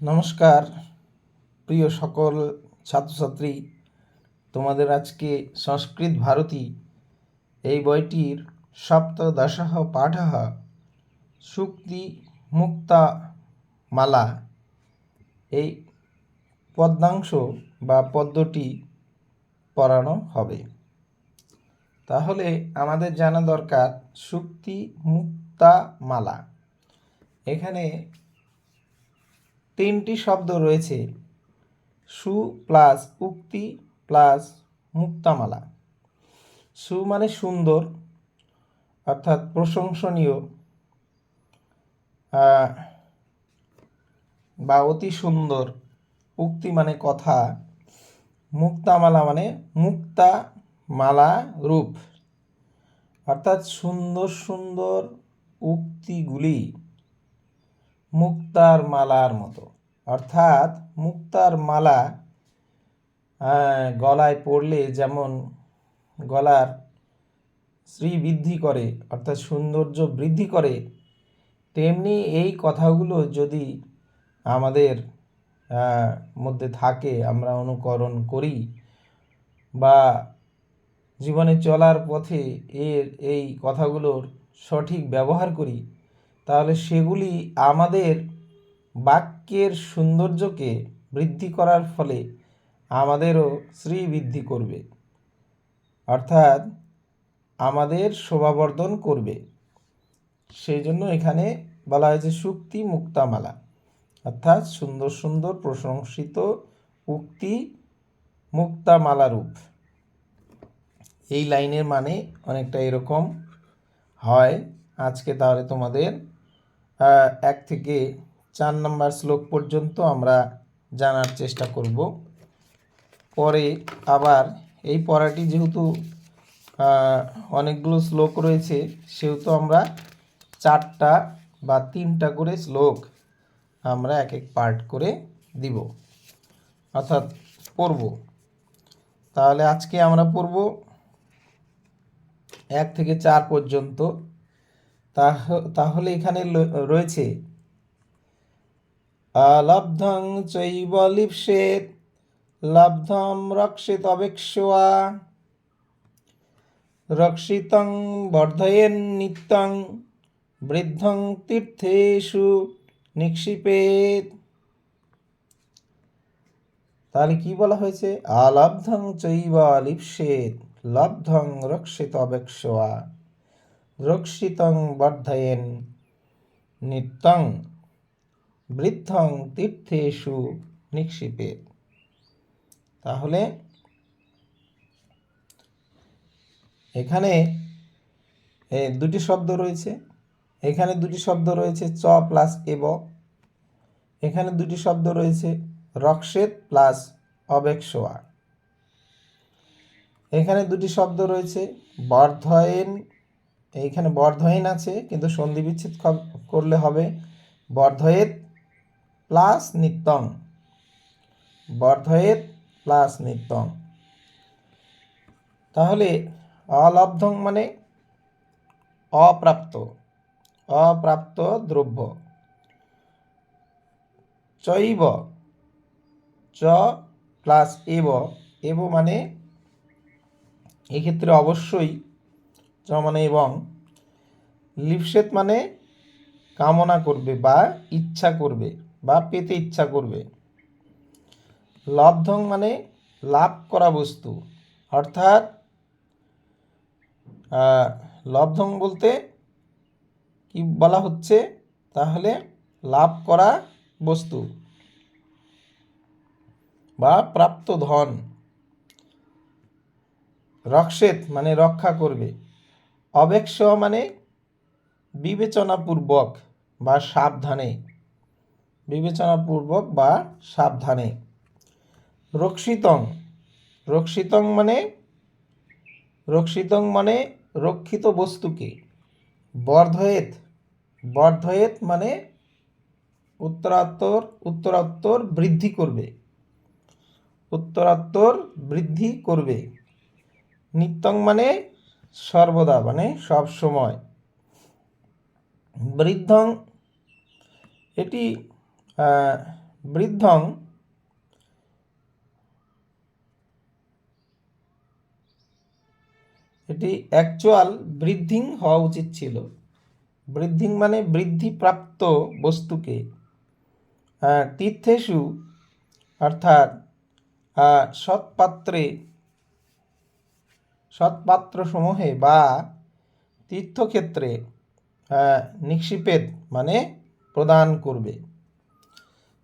নমস্কার, প্রিয় সকল ছাত্রছাত্রী। তোমাদের আজকে সংস্কৃত ভারতী এই বইটির সপ্তদশः পাঠः সুক্তি মুক্তা মালা। এই পদ্মাংশ বা পদ্মটি পড়ানো হবে। তাহলে আমাদের জানা দরকার সুক্তি মুক্তা মালা। এখানে তিনটি শব্দ রয়েছে। সু প্লাস উক্তি প্লাস মুক্তামালা। সু মানে সুন্দর, অর্থাৎ প্রশংসনীয় বা অতি সুন্দর। উক্তি মানে কথা, মুক্তামালা মানে মুক্তা মালা রূপ। অর্থাৎ সুন্দর সুন্দর উক্তিগুলি মুক্তার মালার মতো। অর্থাৎ মুক্তার মালা গলায় পড়লে যেমন গলার শ্রী বৃদ্ধি করে, অর্থাৎ সৌন্দর্য বৃদ্ধি করে, তেমনি এই কথাগুলো যদি আমাদের মধ্যে থাকে, আমরা অনুকরণ করি বা জীবনে চলার পথে এর এই কথাগুলোর সঠিক ব্যবহার করি তাহলে সেগুলি আমাদের বাক্যের সৌন্দর্যকে বৃদ্ধি করার ফলে আমাদেরও শ্রী বৃদ্ধি করবে। অর্থাৎ আমাদের শোভাবর্ধন করবে। সেই জন্য এখানে বলা হয়েছে সুক্তি মুক্তামালা। অর্থাৎ সুন্দর সুন্দর প্রশংসিত উক্তি মুক্তামালা রূপ। এই লাইনের মানে অনেকটা এরকম হয়। আজকে তাহলে তোমাদের এক থেকে চার নম্বর শ্লোক পর্যন্ত আমরা জানার চেষ্টা করব। পরে আবার এই পড়াটি যেহেতু অনেকগুলো শ্লোক রয়েছে, সেহেতু আমরা চারটা বা তিনটা করে শ্লোক আমরা এক এক পার্ট করে দিব, অর্থাৎ পড়ব। তাহলে আজকে আমরা পড়ব এক থেকে চার পর্যন্ত তাহলে এখানে রয়েছে। আলব্ধং চৈব লিপ্সেত, লব্ধম রক্ষিত অবেক্ষয়া রক্ষিতং বর্ধয়েন নিত্যং, বৃদ্ধং তীর্থেষু নিক্ষিপেত। তাহলে কি বলা হয়েছে? আলব্ধং চৈব লিপ্সেত, লব্ধং রক্ষিত অবেক্ষয়া রক্ষিতং বর্ধয়েন নিত্যং বৃদ্ধং তীর্থেষু নিক্ষিপে। তাহলে এখানে দুটি শব্দ রয়েছে। এখানে দুটি শব্দ রয়েছে চ প্লাস এব এখানে দুটি শব্দ রয়েছে রক্ষেত প্লাস অবেক্ষয়া এখানে দুটি শব্দ রয়েছে বর্ধয়েন এইখানে বর্ধয়েন আছে, কিন্তু সন্ধি বিচ্ছেদ করলে হবে বর্ধয়েত প্লাস নিত্যং। বর্ধয়েত প্লাস নিত্যং। তাহলে অলব্ধং মানে অপ্রাপ্ত অপ্রাপ্ত দ্রব্য। চৈব, চ প্লাস এব এব মানে এক্ষেত্রে অবশ্যই মানে এবং লিপসেত মানে কামনা করবে বা ইচ্ছা করবে বা পেতে ইচ্ছা করবে। লব্ধং মানে লাভ করা বস্তু। অর্থাৎ লব্ধং বলতে কি বলা হচ্ছে? তাহলে লাভ করা বস্তু বা প্রাপ্ত ধন। রক্ষেত মানে রক্ষা করবে। অবেক্ষ মানে বিবেচনাপূর্বক বা সাবধানে। বিবেচনাপূর্বক বা সাবধানে। রক্ষিতং। রক্ষিতং মানে রক্ষিতং মানে রক্ষিত বস্তুকে। বর্ধয়েত। বর্ধয়েত মানে উত্তরাত্তর উত্তরাত্তর বৃদ্ধি করবে। উত্তরাত্তর বৃদ্ধি করবে। নিত্যং মানে সর্বদা মানে সব সময়। বৃদ্ধং এটি বৃদ্ধং এটি অ্যাকচুয়াল বৃদ্ধিং হওয়া উচিত ছিল। বৃদ্ধিং মানে বৃদ্ধিপ্রাপ্ত বস্তুকে। আহ, তীর্থেষু অর্থাৎ সৎপাত্রে সৎপাত্রসমূহে বা তীর্থক্ষেত্রে আহ, নিক্ষিপেত মানে প্রদান করবে।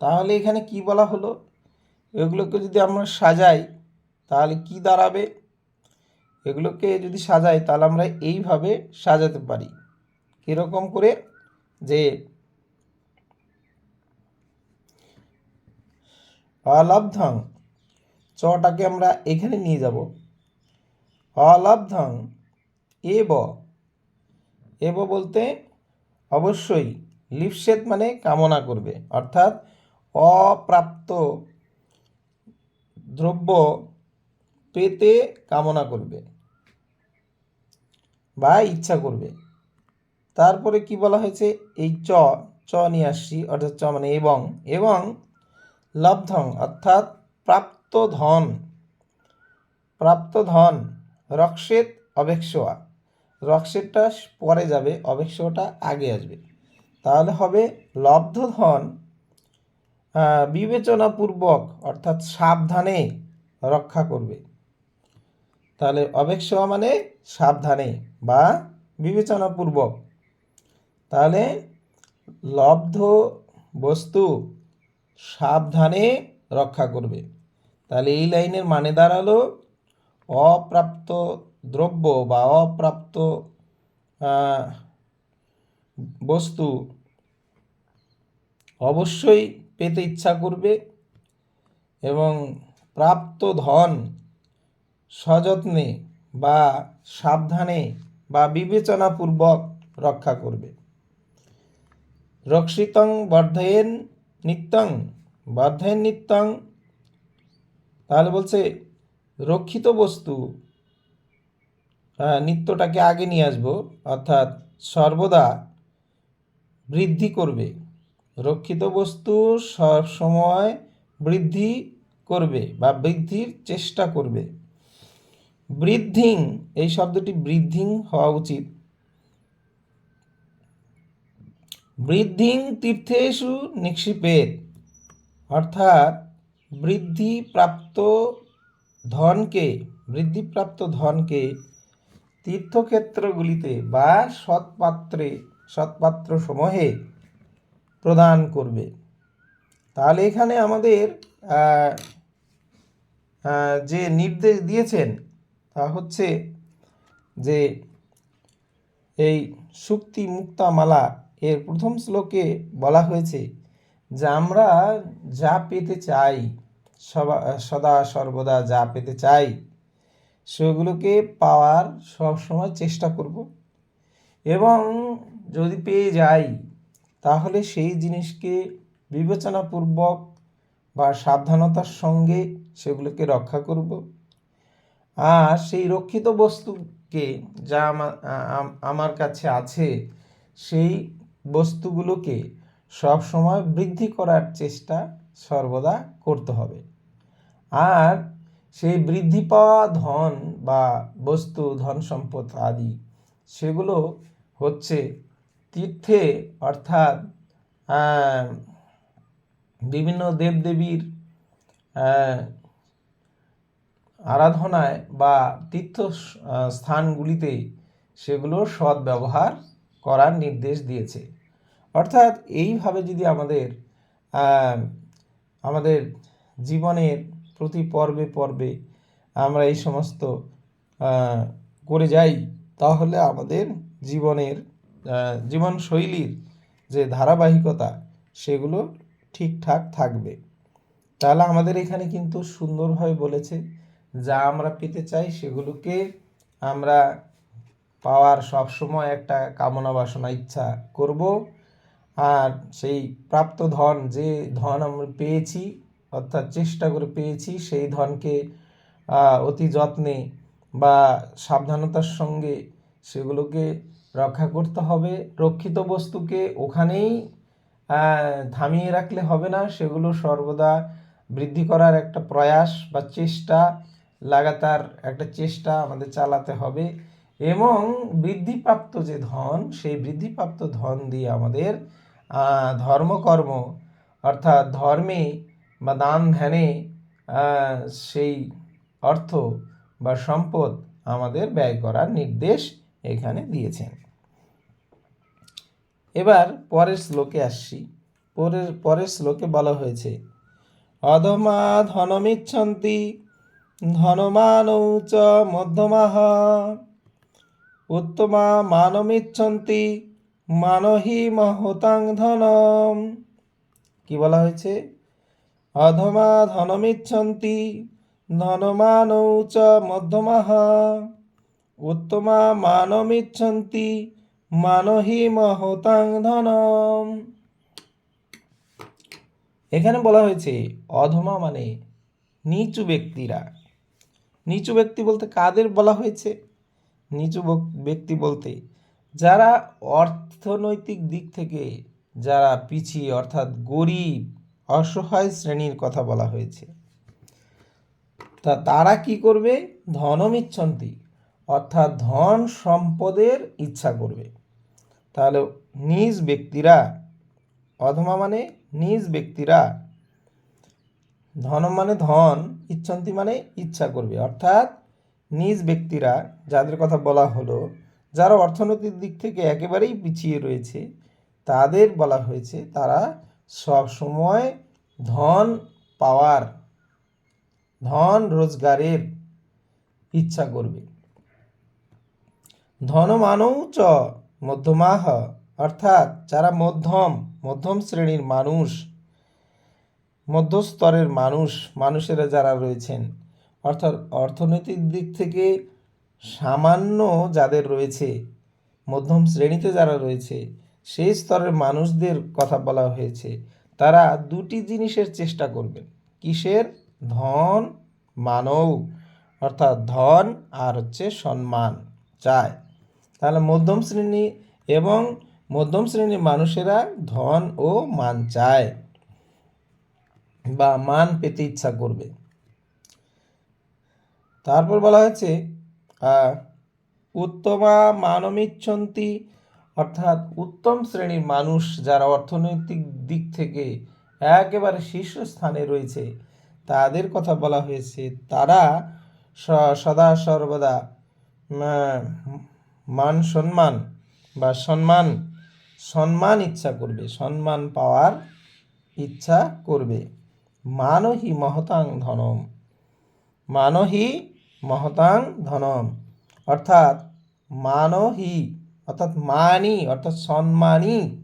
তাহলে এখানে কি বলা হলো? এগুলোকে যদি আমরা সাজাই তাহলে কি দাঁড়াবে? এগুলোকে যদি সাজাই তাহলে আমরা এইভাবে সাজাতে পারি। কীরকম করে? যে অলব্ধং চটাকে আমরা এখানে নিয়ে যাব। অলব্ধং এব। এব বলতে অবশ্যই লিপসেত মানে কামনা করবে, অর্থাৎ অপ্রাপ্ত দ্রব্য পেতে কামনা করবে বা ইচ্ছা করবে। তারপরে কি বলা হয়েছে? এই চ চ নিয়ে আসছি, অর্থাৎ চ মানে এবং এবং লব্ধং অর্থাৎ প্রাপ্ত ধন প্রাপ্ত ধন। রক্সেত অবেক্ষয়া রক্সেটটা পরে যাবে অবেক্ষটা আগে আসবে। তাহলে হবে লব্ধ ধন বিবেচনাপূর্বক অর্থাৎ সাবধানে রক্ষা করবে। তাহলে অবেক্ষয়া মানে সাবধানে বা বিবেচনাপূর্বক। তাহলে লব্ধ বস্তু সাবধানে রক্ষা করবে। তাহলে এই লাইনের মানে দাঁড়াল অপ্রাপ্ত দ্রব্য বা অপ্রাপ্ত বস্তু অবশ্যই পেতে ইচ্ছা করবে এবং প্রাপ্ত ধন সযত্নে বা সাবধানে বা বিবেচনাপূর্বক রক্ষা করবে। রক্ষিতং বর্ধয়েন নিত্যং বর্ধয়েন নিত্যং, তাহলে বলছে রক্ষিত বস্তু। আহ, নিত্যটাকে আগে নিয়ে আসব অর্থাৎ সর্বদা বৃদ্ধি করবে। রক্ষিত বস্তু সব সময় বৃদ্ধি করবে বা বৃদ্ধির চেষ্টা করবে। বৃদ্ধিং এই শব্দটি বৃদ্ধিং হওয়া উচিত। বৃদ্ধিং তীর্থেষু নিক্ষিপেত অর্থাৎ বৃদ্ধিপ্রাপ্ত ধনকে, বৃদ্ধিপ্রাপ্ত ধনকে তীর্থক্ষেত্রগুলিতে বা সৎপাত্রে সৎপাত্র সমূহে প্রদান করবে। তাহলে এখানে আমাদের যে নির্দেশ দিয়েছেন, তা হচ্ছে যে এই সুক্তি মুক্তামালা এর প্রথম শ্লোকে বলা হয়েছে যে আমরা যা পেতে চাই সদা সর্বদা যা পেতে চাই, সেগুলোকে পাওয়ার সবসময় চেষ্টা করব। এবং যদি পেয়ে যাই, তাহলে সেই জিনিসকে বিবেচনাপূর্বক বা সাবধানতার সঙ্গে সেগুলোকে রক্ষা করব। আর সেই রক্ষিত বস্তুকে যা আমার আমার কাছে আছে, সেই বস্তুগুলোকে সব সময় বৃদ্ধি করার চেষ্টা সর্বদা করতে হবে। আর সেই বৃদ্ধি পাওয়া ধন বা বস্তু, ধন সম্পদ আদি, সেগুলো হচ্ছে তীর্থে অর্থাৎ বিভিন্ন দেবদেবীর আরাধনায় বা তীর্থ স্থানগুলিতে সেগুলোর সৎ ব্যবহার করার নির্দেশ দিয়েছে। অর্থাৎ এইভাবে যদি আমাদের আমাদের জীবনের প্রতি পর্বে পর্বে আমরা এই সমস্ত করে যাই, তাহলে আমাদের জীবনের জীবনশৈলীর যে ধারাবাহিকতা, সেগুলো ঠিকঠাক থাকবে। তাহলে আমাদের এখানে কিন্তু সুন্দরভাবে বলেছে, যা আমরা পেতে চাই সেগুলোকে আমরা পাওয়ার সবসময় একটা কামনা বাসনা, ইচ্ছা করব। আর সেই প্রাপ্ত ধন, যে ধন আমরা পেয়েছি, অর্থাৎ চেষ্টা করে পেয়েছি, সেই ধনকে অতি যত্নে বা সাবধানতার সঙ্গে সেগুলোকে রক্ষা করতে হবে। রক্ষিত বস্তুকে ওখানেই থামিয়ে রাখলে হবে না। সেগুলো সর্বদা বৃদ্ধি করার একটা প্রয়াস বা চেষ্টা, লাগাতার একটা চেষ্টা আমাদের চালাতে হবে। এবং বৃদ্ধিপ্রাপ্ত যে ধন, সেই বৃদ্ধিপ্রাপ্ত ধন দিয়ে আমাদের ধর্মকর্ম অর্থাৎ ধর্মে বা দান ধ্যানে সেই অর্থ বা সম্পদ আমাদের ব্যয় করার নির্দেশ এখানে দিয়েছেন। এবার পরের শ্লোকে আসছি। পরের পরের শ্লোকে বলা হয়েছে, অধমা ধনমিচ্ছন্তি, ধনমানৌ চ মধ্যমাহ, উত্তমা মানমিচ্ছন্তি মানহি মহতাং ধনম। কি বলা হয়েছে? অধমা ধনমিচ্ছন্তি, ধনমানৌ চ মধ্যমাহ। উত্তমা মানমিচ্ছন্তি, মানহি মহতাং ধনম। এখানে বলা হয়েছে, অধমা মানে নিচু ব্যক্তিরা। নিচু ব্যক্তি বলতে কাদের বলা হয়েছে? নিচু ব্যক্তি বলতে যারা অর্থনৈতিক দিক থেকে যারা পিছিয়ে, অর্থাৎ গরিব, অসহায় শ্রেণির কথা বলা হয়েছে, তা তারা কি করবে? ধনমিচ্ছন্তি, অর্থাৎ ধন সম্পদের ইচ্ছা করবে। তাহলে নিজ ব্যক্তিরা, অধমা মানে নিজ ব্যক্তিরা, ধন মানে ধন, ইচ্ছন্তি মানে ইচ্ছা করবে। অর্থাৎ নিজ ব্যক্তিরা, যাদের কথা বলা হলো যারা অর্থনৈতিক দিক থেকে একেবারেই পিছিয়ে রয়েছে, তাদের বলা হয়েছে তারা সব সময় ধন পাওয়ার, ধন রোজগারের ইচ্ছা করবে। ধনমানৌ চ মধ্যমাহ, অর্থাৎ যারা মধ্যম মধ্যম শ্রেণির মানুষ মধ্যস্তরের মানুষ, মানুষেরা যারা রয়েছেন, অর্থাৎ অর্থনৈতিক দিক থেকে সামান্য যাদের রয়েছে, মধ্যম শ্রেণীতে যারা রয়েছে, সেই স্তরের মানুষদের কথা বলা হয়েছে, তারা দুটি জিনিসের চেষ্টা করবেন। কিসের? ধন, মানব। অর্থাৎ ধন আর হচ্ছে সম্মান, চায়। তাহলে মধ্যম শ্রেণি এবং মধ্যম শ্রেণির মানুষেরা ধন ও মান চায় বা মান পেতে ইচ্ছা করবে। তারপর বলা হয়েছে উত্তমা মানমিচ্ছন্তি, অর্থাৎ উত্তম শ্রেণির মানুষ যারা অর্থনৈতিক দিক থেকে একেবারে শীর্ষস্থানে রয়েছে, তাদের কথা বলা হয়েছে, তারা সদা সর্বদা মান সম্মান বা সম্মান সম্মান ইচ্ছা করবে, সম্মান পাওয়ার ইচ্ছা করবে। মানহি মহতাং ধনম। মানহি মহতাং ধনম। অর্থাৎ মানহি, অর্থাৎ মানি, অর্থাৎ সম্মানী,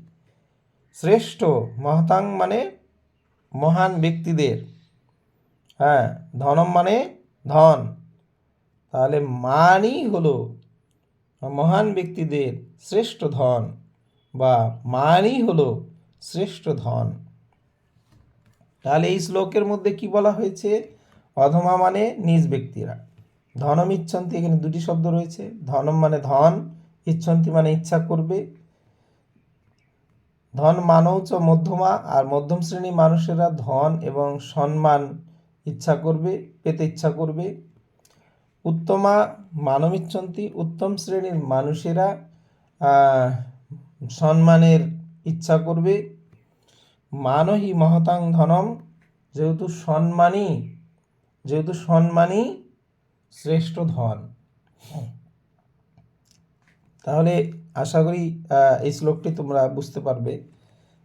শ্রেষ্ঠ। মহতাং মানে মহান ব্যক্তিদের। হ্যাঁ ধনম মানে ধন। তাহলে মানই হলো মহান ব্যক্তিদের শ্রেষ্ঠ ধন বা মানই হলো শ্রেষ্ঠ ধন। তাহলে এই শ্লোকের মধ্যে কি বলা হয়েছে? অধমা মানে নিজ ব্যক্তিরা। ধনম ইচ্ছন্তি, এখানে দুটি শব্দ রয়েছে। ধনম মানে ধন, ইচ্ছন্তি মানে ইচ্ছা করবে। ধন মানৌচ মধ্যমা, আর মধ্যম শ্রেণির মানুষেরা ধন এবং সম্মান ইচ্ছা করবে, পেতে ইচ্ছা করবে। উত্তমা মানবিচ্ছন্তি উত্তম শ্রেণির মানুষেরা সম্মানের ইচ্ছা করবে। মানহি মহতাং ধনম, যেহেতু সম্মানই যেহেতু সম্মানই শ্রেষ্ঠ ধন। তাহলে আশা করি এই শ্লোকটি তোমরা বুঝতে পারবে।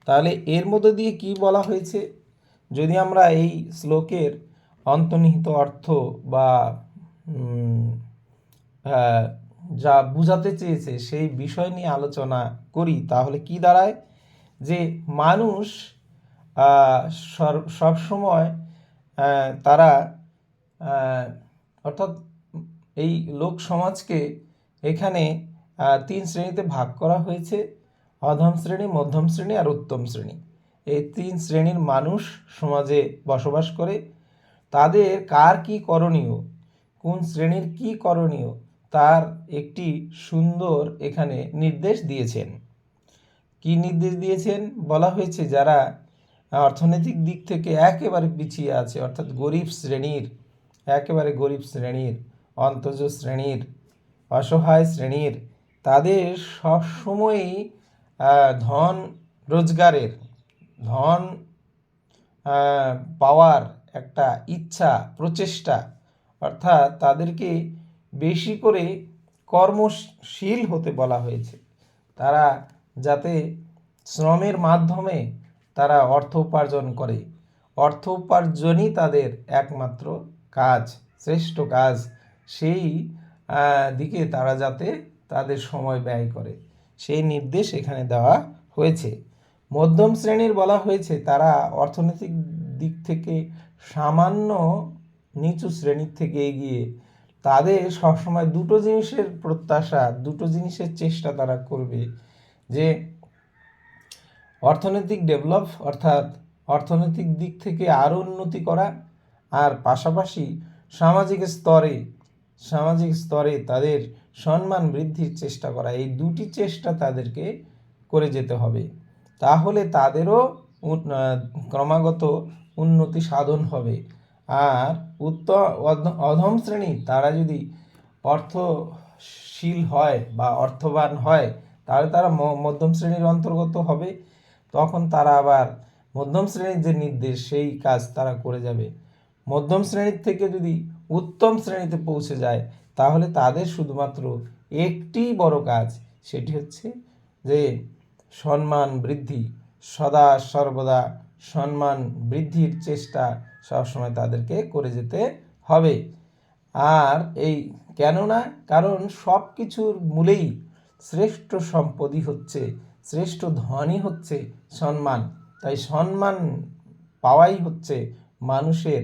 তাহলে এর মধ্যে দিয়ে কি বলা হয়েছে? যদি আমরা এই শ্লোকের অন্তর্নিহিত অর্থ বা যা বুঝাতে চেয়েছে সেই বিষয় নিয়ে আলোচনা করি তাহলে কি দাঁড়ায়? যে মানুষ আহ, সর- সবসময় তারা অর্থাৎ এই লোক সমাজকে এখানে তিন শ্রেণীতে ভাগ করা হয়েছে। অধম শ্রেণি, মধ্যম শ্রেণি আর উত্তম শ্রেণি। এই তিন শ্রেণির মানুষ সমাজে বসবাস করে। তাদের কার কি করণীয়? কোন শ্রেণির কি করণীয়? তার একটি সুন্দর এখানে নির্দেশ দিয়েছেন। কি নির্দেশ দিয়েছেন? বলা হয়েছে যারা অর্থনৈতিক দিক থেকে একেবারে পিছিয়ে আছে, অর্থাৎ গরিব শ্রেণির একেবারে গরিব শ্রেণির অন্তজ শ্রেণির, অসহায় শ্রেণির, তাদের সবসময়ই ধন রোজগারের, ধন পাওয়ার একটা ইচ্ছা, প্রচেষ্টা, অর্থাৎ তাদেরকে বেশি করে কর্মশীল হতে বলা হয়েছে। তারা যাতে শ্রমের মাধ্যমে তারা অর্থ উপার্জন করে। অর্থ উপার্জনই তাদের একমাত্র কাজ, শ্রেষ্ঠ কাজ, সেই দিকে তারা যাতে তাদের সময় ব্যয় করে। সেই নির্দেশ এখানে দেওয়া হয়েছে। মধ্যম শ্রেণির বলা হয়েছে, তারা অর্থনৈতিক দিক থেকে সামান্য নিচু শ্রেণির থেকে এগিয়ে তাদের সবসময় দুটো জিনিসের প্রত্যাশা, দুটো জিনিসের চেষ্টা তারা করবে যে অর্থনৈতিক ডেভেলপ অর্থাৎ অর্থনৈতিক দিক থেকে আরও উন্নতি করা আর পাশাপাশি সামাজিক স্তরে সামাজিক স্তরে তাদের সম্মান বৃদ্ধির চেষ্টা করা, এই দুটি চেষ্টা তাদেরকে করে যেতে হবে। তাহলে তাদেরও ক্রমাগত উন্নতি সাধন হবে। আর উত্তর অধ- অধম শ্রেণি তারা যদি অর্থশীল হয় বা অর্থবান হয়, তাহলে তারা মধ্যম শ্রেণির অন্তর্গত হবে। তখন তারা আবার মধ্যম শ্রেণির যে নির্দেশ, সেই কাজ তারা করে যাবে। মধ্যম শ্রেণির থেকে যদি উত্তম শ্রেণীতে পৌঁছে যায়, তাহলে তাদের শুধুমাত্র একটি বড় কাজ, সেটি হচ্ছে যে সম্মান বৃদ্ধি, সদা সর্বদা সম্মান বৃদ্ধির চেষ্টা সবসময় তাদেরকে করে যেতে হবে। আর এই কেননা, কারণ সব কিছুর মূলেই শ্রেষ্ঠ সম্পদই হচ্ছে, শ্রেষ্ঠ ধনই হচ্ছে সম্মান। তাই সম্মান পাওয়াই হচ্ছে মানুষের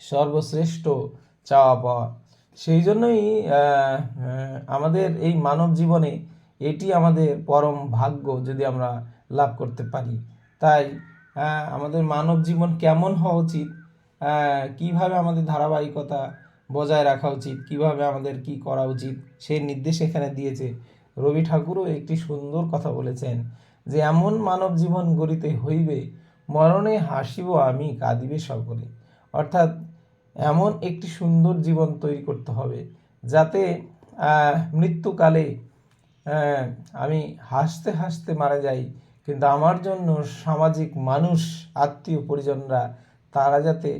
সর্বশ্রেষ্ঠ চাওয়া পাওয়া। সেই জন্যই আমাদের এই মানব জীবনে এটি আমাদের পরম ভাগ্য যদি আমরা লাভ করতে পারি। তাই আমাদের মানব জীবন কেমন হওয়া উচিত? কীভাবে আমাদের ধারাবাহিকতা বজায় রাখা উচিত? কীভাবে আমাদের কি করা উচিত? সেই নির্দেশ এখানে দিয়েছে। রবি ঠাকুরও একটি সুন্দর কথা বলেছেন যে, এমন মানব জীবন গড়িতে হইবে মরণে হাসিব আমি, কাঁদিবে সকলে। অর্থাৎ এমন একটি সুন্দর জীবন তৈরি করতে হবে যাতে মৃত্যুকালে আমি হাসতে হাসতে মারা যাই। কিন্তু আমার জন্য সামাজিক মানুষ, আত্মীয় পরিজনরা, তারা যাতে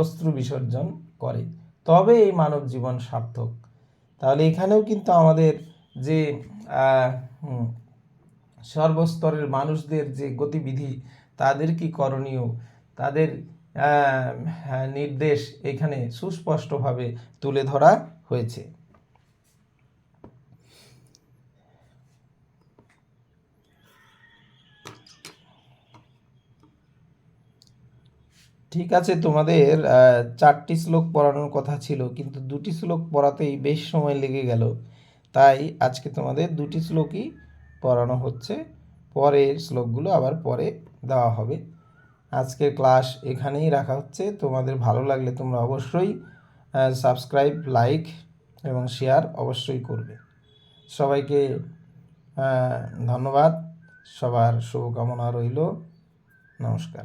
অস্ত্র বিসর্জন করে। তবে এই মানব জীবন সার্থক। তাহলে এখানেও কিন্তু আমাদের যে সর্বস্তরের মানুষদের যে গতিবিধি তাদের কি করণীয়? তাদের হ্যাঁ, নির্দেশ এখানে সুস্পষ্টভাবে তুলে ধরা হয়েছে। ঠিক আছে তোমাদের চারটি শ্লোক পড়ানোর কথা ছিল কিন্তু দুটি শ্লোক পড়াতেই বেশ সময় লেগে গেল। তাই আজকে তোমাদের দুটি শ্লোকই পড়ানো হচ্ছে। পরের শ্লোকগুলো আবার পরে দেওয়া হবে। আজকের ক্লাস এখানেই রাখা হচ্ছে। তোমাদের ভালো লাগলে তোমরা অবশ্যই সাবস্ক্রাইব লাইক এবং শেয়ার অবশ্যই করবে। সবাইকে ধন্যবাদ। সবার শুভকামনা রইল। নমস্কার।